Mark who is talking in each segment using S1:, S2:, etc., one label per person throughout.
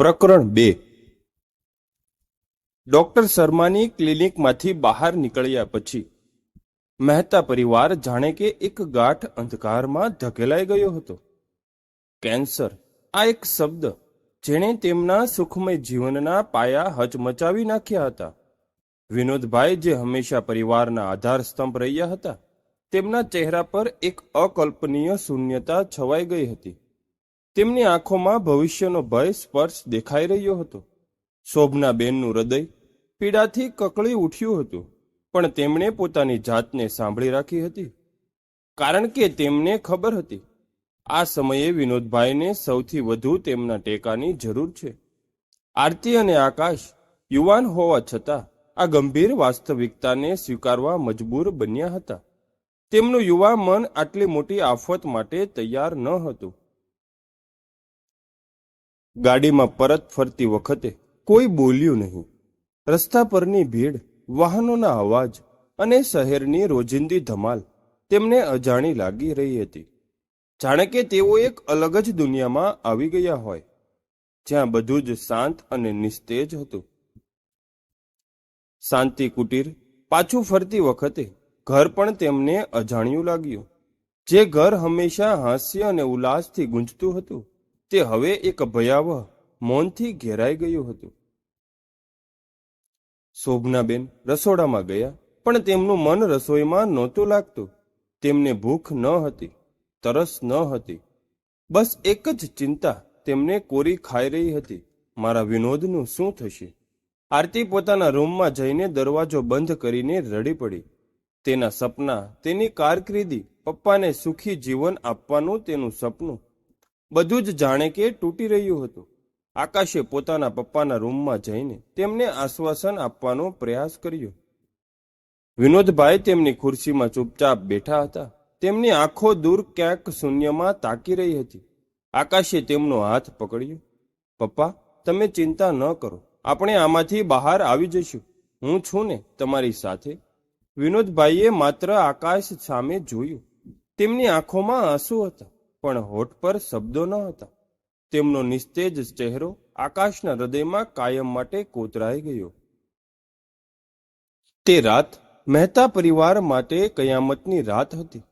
S1: પ્રકરણ બે. ડોક્ટર શર્માની ક્લિનિકમાંથી બહાર નીકળ્યા પછી મહેતા પરિવાર જાણે કે એક ગાંઠ અંધકારમાં ધકેલાઈ ગયો હતો. કેન્સર, આ એક શબ્દ જેણે તેમના સુખમય જીવનના પાયા હચમચાવી નાખ્યા હતા. વિનોદભાઈ જે હંમેશા પરિવારના આધાર સ્તંભ રહ્યા હતા, તેમના ચહેરા પર એક અકલ્પનીય શૂન્યતા છવાઈ ગઈ હતી. તેમની આંખોમાં ભવિષ્યનો ભય, સ્પર્શ દેખાઈ રહ્યો હતો. શોભના બેનનું હૃદય પીડાથી કકળી ઉઠ્યું હતું, પણ તેમણે પોતાની જાતને સાંભળી રાખી હતી. કારણ કે તેમને ખબર હતી, આ સમયે વિનોદભાઈને સૌથી વધુ તેમના ટેકાની જરૂર છે. આરતી અને આકાશ યુવાન હોવા છતાં આ ગંભીર વાસ્તવિકતાને સ્વીકારવા મજબૂર બન્યા હતા. તેમનું યુવા મન આટલી મોટી આફત માટે તૈયાર ન હતું. ગાડીમાં પરત ફરતી વખતે કોઈ બોલ્યું નહીં. રસ્તા પરની ભીડ, વાહનોના અવાજ અને શહેરની રોજિંદી ધમાલ તેમને અજાણી લાગી રહી હતી. જાણે કે તેઓ એક અલગ જ દુનિયામાં આવી ગયા હોય, જ્યાં બધું જ શાંત અને નિસ્તેજ હતું. શાંતિ કુટીર પાછું ફરતી વખતે ઘર પણ તેમને અજાણ્યું લાગ્યું. જે ઘર હંમેશા હાસ્ય અને ઉલ્લાસથી ગુંજતું હતું. તે હવે એક ભયાવહ મૌનથી ઘેરાઈ ગયું હતું. શોભનાબેન રસોડામાં ગયા, પણ તેમનું મન રસોઈમાં નહોતું લાગતું. તેમને ભૂખ ન હતી, તરસ ન હતી. બસ એક જ ચિંતા તેમને કોરી ખાઈ રહી હતી. મારા વિનોદનું શું થશે? આરતી પોતાના રૂમમાં જઈને દરવાજો બંધ કરીને રડી પડી. તેના સપના, તેની કારકિર્દી, પપ્પાને સુખી જીવન આપવાનું તેનું સપનું બધું જ જાણે કે તૂટી રહ્યું હતું. આકાશે પોતાના પપ્પાના રૂમમાં જઈને તેમને આશ્વાસન આપવાનો પ્રયાસ કર્યો. વિનોદભાઈ તેમની ખુરશીમાં ચૂપચાપ બેઠા હતા. તેમની આંખો દૂર ક્યાંક શૂન્યમાં તાકી રહી હતી. આકાશે તેમનો હાથ પકડ્યો. પપ્પા, તમે ચિંતા ન કરો. આપણે આમાંથી બહાર આવી જઈશું. હું છું ને તમારી સાથે. વિનોદભાઈએ માત્ર આકાશ સામે જોયું. તેમની આંખોમાં આંસુ હતા. પણ હોઠ પર શબ્દો ન હતા. તેમનો નિસ્તેજ ચહેરો આકાશના હૃદયમાં કાયમ માટે કોતરાઈ ગયો. તે રાત મહેતા પરિવાર માટે કયામતની રાત હતી.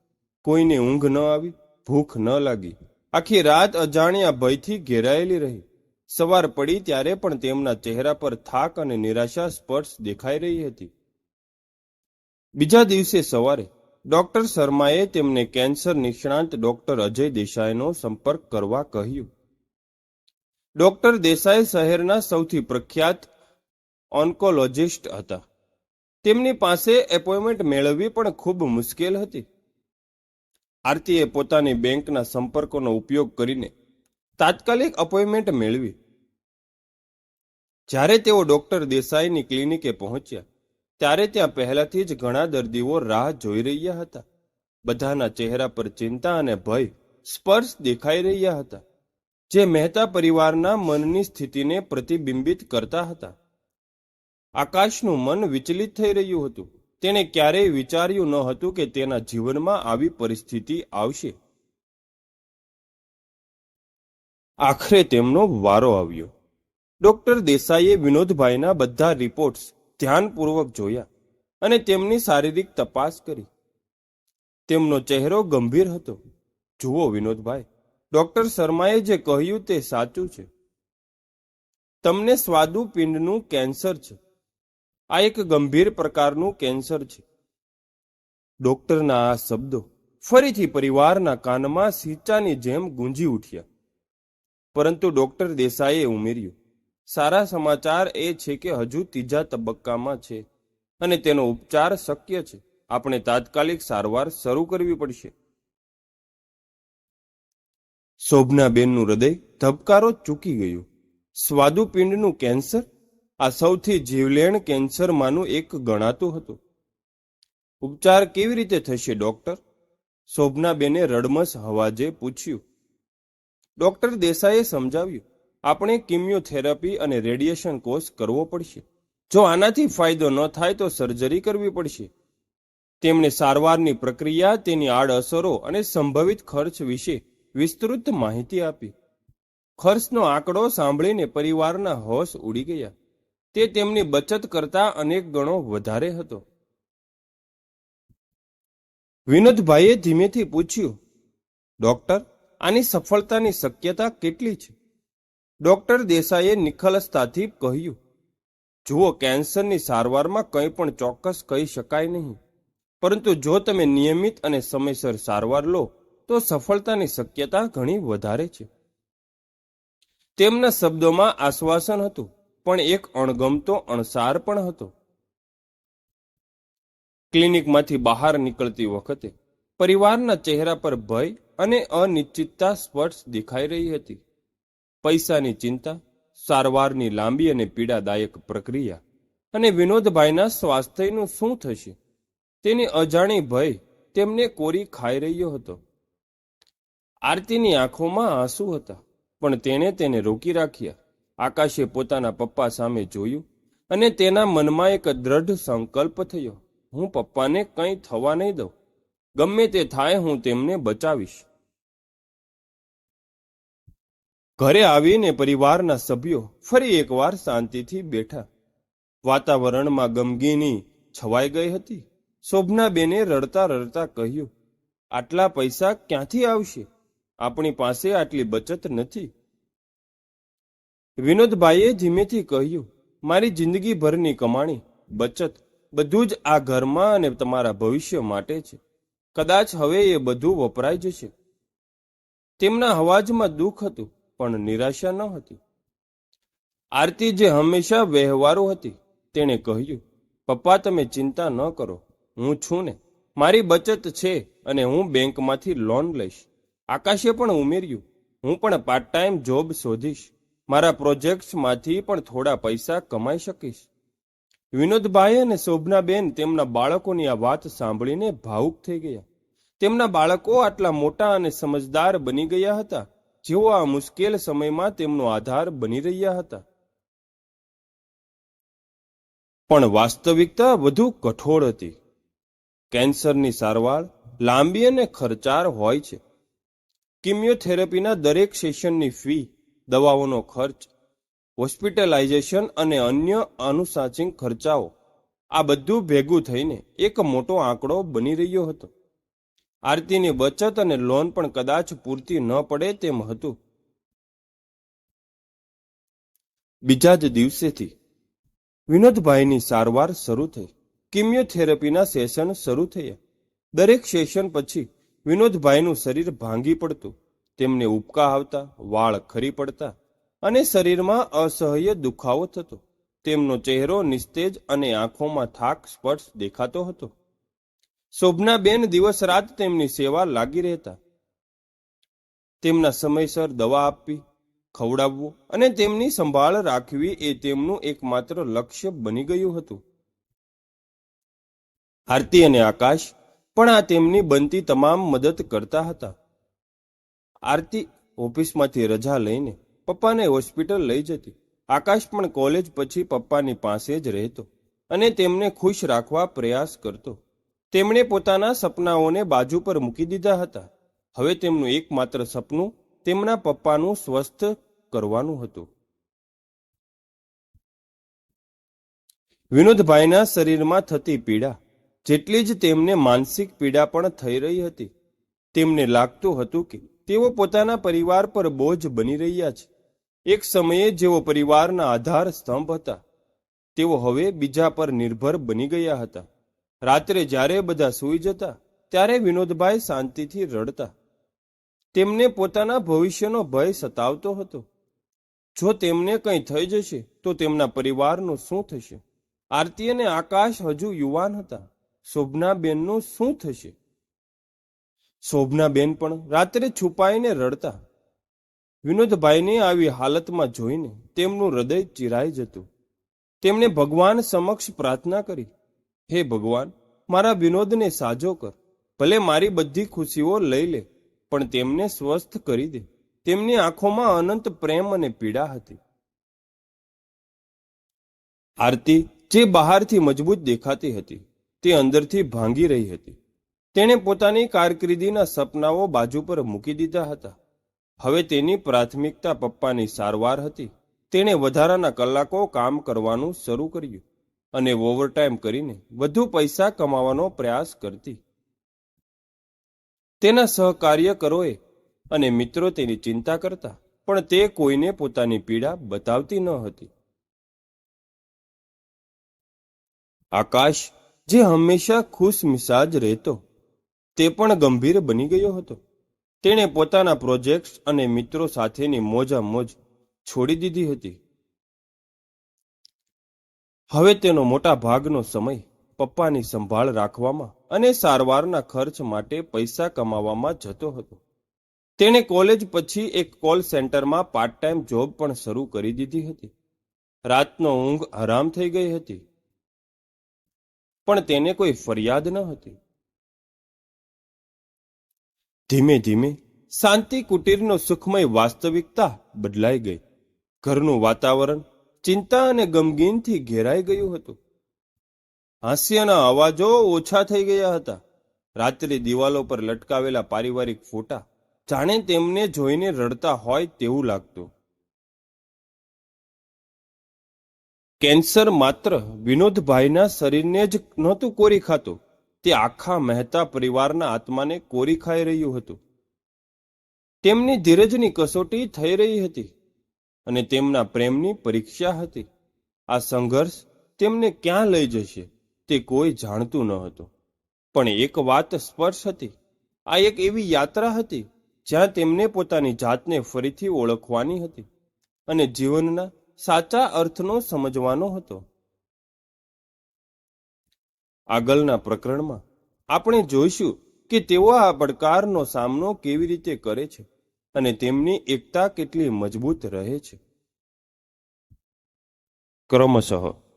S1: કોઈને ઊંઘ ન આવી, ભૂખ ન લાગી. આખી રાત અજાણ્યા ભયથી ઘેરાયેલી રહી. સવાર પડી ત્યારે પણ તેમના ચહેરા પર થાક અને નિરાશા સ્પર્શ દેખાઈ રહી હતી. બીજા દિવસે સવારે ડોક્ટર શર્માએ તેમને કેન્સર નિષ્ણાંત ડોક્ટર અજય દેસાઈનો સંપર્ક કરવા કહ્યું. ડોક્ટર દેસાઈ શહેરના સૌથી પ્રખ્યાત ઓન્કોલોજિસ્ટ હતા. તેમની પાસે એપોઇન્ટમેન્ટ મેળવવી પણ ખૂબ મુશ્કેલ હતી. આરતીએ પોતાની બેંકના સંપર્કોનો ઉપયોગ કરીને તાત્કાલિક અપોઇન્ટમેન્ટ મેળવી. જ્યારે તેઓ ડોક્ટર દેસાઈની ક્લિનિકે પહોંચ્યા ત્યારે ત્યાં પહેલાથી જ ઘણા દર્દીઓ રાહ જોઈ રહ્યા હતા. બધાના ચહેરા પર ચિંતા અને ભય સ્પર્શ દેખાઈ રહ્યા હતા, જે મહેતા પરિવારના મનની સ્થિતિને પ્રતિબિંબિત કરતા હતા. આકાશનું મન વિચલિત થઈ રહ્યું હતું. તેણે ક્યારેય વિચાર્યું ન હતું કે તેના જીવનમાં આવી પરિસ્થિતિ આવશે. આખરે તેમનો વારો આવ્યો. ડોક્ટર દેસાઈએ વિનોદભાઈના બધા રિપોર્ટ્સ ધ્યાનપૂર્વક જોયા અને તેમની શારીરિક તપાસ કરી. તેમનો ચહેરો ગંભીર હતો. જુઓ વિનોદભાઈ, ડોક્ટર શર્માએ જે કહ્યું તે સાચું છે. તમને સ્વાદુપિંડનું કેન્સર છે. આ એક ગંભીર પ્રકારનું કેન્સર છે. ડોક્ટરના આ શબ્દો ફરીથી પરિવારના કાનમાં સિંચાની જેમ ગુંજી ઉઠ્યા. પરંતુ ડોક્ટર દેસાઈએ ઉમેર્યું સારા સમાચાર એ છે કે હજુ ત્રીજા તબક્કામાં છે અને તેનો ઉપચાર શક્ય છે. આપણે તાત્કાલિક સારવાર શરૂ કરવી પડશે. શોભનાબેનનું હૃદય ધબકારો ચૂકી ગયું. સ્વાદુપિંડનું કેન્સર? આ સૌથી જીવલેણ કેન્સરમાંનું એક ગણાતું હતું. ઉપચાર કેવી રીતે થશે, ડોક્ટર? શોભનાબેને રડમસ હવાજે પૂછ્યું. ડોક્ટર દેસાઈએ સમજાવ્યું. આપણે કિમ્યોથેરાપી અને રેડિયેશન કોર્સ કરવો પડશે. જો આનાથી ફાયદો ન થાય તો સર્જરી કરવી પડશે. તેમણે સારવારની પ્રક્રિયા, તેની આડઅસરો અને સંભવિત ખર્ચ વિશે વિસ્તૃત માહિતી આપી. ખર્ચનો આંકડો સાંભળીને પરિવારના હોશ ઉડી ગયા. તે તેમની બચત કરતા અનેક ગણો વધારે હતો. વિનોદભાઈએ ધીમેથી પૂછ્યું, ડોક્ટર, આની સફળતાની શક્યતા કેટલી છે? ડોક્ટર દેસાઈએ નિખલસતાથી કહ્યું, જુઓ, કેન્સરની સારવારમાં કંઈ પણ ચોક્કસ કહી શકાય નહીં. પરંતુ જો તમે નિયમિત અને સમયસર સારવાર લો, તો સફળતાની શક્યતા ઘણી વધારે છે. તેમના શબ્દોમાં આશ્વાસન હતું, પણ એક અણગમતો અણસાર પણ હતો. ક્લિનિકમાંથી બહાર નીકળતી વખતે પરિવારના ચહેરા પર ભય અને અનિશ્ચિતતા સ્પષ્ટ દેખાઈ રહી હતી. પૈસાની ચિંતા, સારવારની લાંબી અને પીડાદાયક પ્રક્રિયા અને વિનોદભાઈના સ્વાસ્થ્યનું શું થશે? તેની અજાણી ભય તેમને કોરી ખાઈ રહ્યો હતો. આરતીની આંખોમાં આંસુ હતા, પણ તેણે તેને રોકી રાખ્યા. આકાશે પોતાના પપ્પા સામે જોયું અને તેના મનમાં એક દ્રઢ સંકલ્પ થયો. હું પપ્પાને કંઈ થવા નહીં દઉં. ગમે તે થાય હું તેમને બચાવીશ. ઘરે આવીને પરિવારના સભ્યો ફરી એકવાર શાંતિથી બેઠા. વાતાવરણમાં ગમગીની છવાઈ ગઈ હતી. શોભનાબેને રડતા રડતા કહ્યું, આટલા પૈસા ક્યાંથી આવશે? આપણી પાસે આટલી બચત નથી. વિનોદભાઈએ ધીમેથી કહ્યું, મારી જિંદગીભરની કમાણી, બચત, બધું જ આ ઘરમાં અને તમારા ભવિષ્ય માટે છે. કદાચ હવે એ બધું વપરાઈ જશે. તેમના અવાજમાં દુઃખ હતું. પણ નિરાશા ન હતી. આરતી જે હંમેશા વ્યવહારો હતી, તેણે કહ્યું, પપ્પા, તમે ચિંતા ન કરો, હું છું ને. મારી બચત છે અને હું બેંકમાંથી લોન લઈશ. આકાશે પણ ઉમેર્યું, હું પણ પાર્ટ ટાઈમ જોબ શોધીશ. મારા પ્રોજેક્ટ્સમાંથી પણ થોડા પૈસા કમાઈ શકીશ. વિનોદભાઈ અને શોભનાબેન તેમના બાળકોની આ વાત સાંભળીને ભાવુક થઈ ગયા. તેમના બાળકો આટલા મોટા અને સમજદાર બની ગયા હતા. જેઓ આ મુશ્કેલ સમયમાં તેમનો આધાર બની રહ્યા હતા. પણ વાસ્તવિકતા વધુ કઠોર હતી. કેન્સરની સારવાર લાંબી અને ખર્ચાળ હોય છે. કિમિયોથેરાપીના દરેક સેશનની ફી, દવાઓનો ખર્ચ, હોસ્પિટલાઇઝેશન અને અન્ય અનુશાસિત ખર્ચાઓ, આ બધું ભેગું થઈને એક મોટો આંકડો બની રહ્યો હતો. આરતીની બચત અને લોન પણ કદાચ પૂરતી ન પડે તેમ હતું. બીજા જ દિવસેથી વિનોદભાઈની સારવાર શરૂ થઈ. કિમિયોથેરાપીના સેશન શરૂ થયા. દરેક સેશન પછી વિનોદભાઈનું શરીર ભાંગી પડતું. તેમને ઉબકા આવતા, વાળ ખરી પડતા અને શરીરમાં અસહ્ય દુખાવો થતો. તેમનો ચહેરો નિસ્તેજ અને આંખોમાં થાક સ્પર્શ દેખાતો હતો. શોભનાબેન દિવસ રાત તેમની સેવા લાગી રહેતા. તેમના સમયસર દવા આપવી, ખવડાવવું અને તેમની સંભાળ રાખવી એ તેમનું એકમાત્ર લક્ષ્ય બની ગયું હતું. આરતી અને આકાશ પણ આ તેમની બનતી તમામ મદદ કરતા હતા. આરતી ઓફિસમાંથી રજા લઈને પપ્પાને હોસ્પિટલ લઈ જતી. આકાશ પણ કોલેજ પછી પપ્પાની પાસે જ રહેતો અને તેમને ખુશ રાખવા પ્રયાસ કરતો. તેમણે પોતાના સપનાઓને બાજુ પર મૂકી દીધા હતા. હવે તેમનું એકમાત્ર સપનું તેમના પપ્પાનું સ્વસ્થ કરવાનું હતું. વિનોદભાઈના શરીરમાં થતી પીડા, જેટલી જ તેમને માનસિક પીડા પણ થઈ રહી હતી. તેમને લાગતું હતું કે તેઓ પોતાના પરિવાર પર બોજ બની રહ્યા છે. એક સમયે જેઓ પરિવારના આધાર સ્તંભ હતા, તેઓ હવે બીજા પર નિર્ભર બની ગયા હતા. રાત્રે જ્યારે બધા સૂઈ જતા, ત્યારે વિનોદભાઈ શાંતિથી રડતા. તેમને પોતાના ભવિષ્યનો ભય સતાવતો હતો. જો તેમને કંઈ થઈ જશે, તો તેમના પરિવારનું શું થશે? આરતી અને આકાશ હજુ યુવાન હતા. શોભનાબેનનું શું થશે? શોભનાબેન પણ રાત્રે છુપાઈને રડતા. વિનોદભાઈને આવી હાલતમાં જોઈને તેમનું હૃદય ચિરાઈ જતું. તેમણે ભગવાન સમક્ષ પ્રાર્થના કરી. હે ભગવાન, મારા વિનોદને સાજો કર. ભલે મારી બધી ખુશીઓ લઈ લે, પણ તેમને સ્વસ્થ કરી દે. તેમની આંખોમાં અનંત પ્રેમ અને પીડા હતી. આરતી જે બહારથી મજબૂત દેખાતી હતી, તે અંદરથી ભાંગી રહી હતી. તેણે પોતાની કારકિર્દીના સપનાઓ બાજુ પર મૂકી દીધા હતા. હવે તેની પ્રાથમિકતા પપ્પાની સારવાર હતી. તેણે વધારાના કલાકો કામ કરવાનું શરૂ કર્યું. અને ઓવરટાઈમ કરીને વધુ પૈસા કમાવાનો પ્રયાસ કરતી. તેના સહકાર્યકરોએ અને મિત્રો તેની ચિંતા કરતા, પણ તે કોઈને પોતાની પીડા બતાવતી ન હતી. આકાશ, જે હંમેશા ખુશ મિસાજ રહેતો, તે પણ ગંભીર બની ગયો હતો. તેણે પોતાના પ્રોજેક્ટ્સ અને મિત્રો સાથેની મોજા મોજ છોડી દીધી હતી. હવે તેનો મોટા ભાગનો સમય પપ્પાની સંભાળ રાખવામાં અને સારવારના ખર્ચ માટે પૈસા કમાવામાં જતો હતો. તેણે કોલેજ પછી એક કોલ સેન્ટરમાં પાર્ટ ટાઈમ જોબ પણ શરૂ કરી દીધી હતી. રાતનો ઊંઘ હરામ થઈ ગઈ હતી. પણ તેને કોઈ ફરિયાદ ન હતી. ધીમે ધીમે શાંતિ કુટીરનો સુખમય વાસ્તવિકતા બદલાઈ ગઈ. ઘરનું વાતાવરણ ચિંતા અને ગમગીનથી ઘેરાઈ ગયું હતું. હાસ્યના અવાજો ઓછા થઈ ગયા હતા. રાત્રે દિવાલો પર લટકાવેલા પારિવારિક ફોટા જાણે તેમને જોઈને રડતા હોય તેવું લાગતું. કેન્સર માત્ર વિનોદભાઈના શરીરને જ નહોતું કોરી ખાતું. તે આખા મહેતા પરિવારના આત્માને કોરી ખાઈ રહ્યું હતું. તેમની ધીરજની કસોટી થઈ રહી હતી. અને તેમના પ્રેમની પરીક્ષા હતી. આ સંઘર્ષ તેમને ક્યાં લઈ જશે તે કોઈ જાણતું ન હતું. પણ એક વાત સ્પર્શ હતી. આ એક એવી યાત્રા હતી જ્યાં તેમને પોતાની જાતને ફરીથી ઓળખવાની હતી અને જીવનના સાચા અર્થનો સમજવાનો હતો. આગળના પ્રકરણમાં આપણે જોઈશું કે તેઓ આ પડકારનો સામનો કેવી રીતે કરે છે. અને તેમની એકતા કેટલી મજબૂત રહે છે. ક્રમશઃ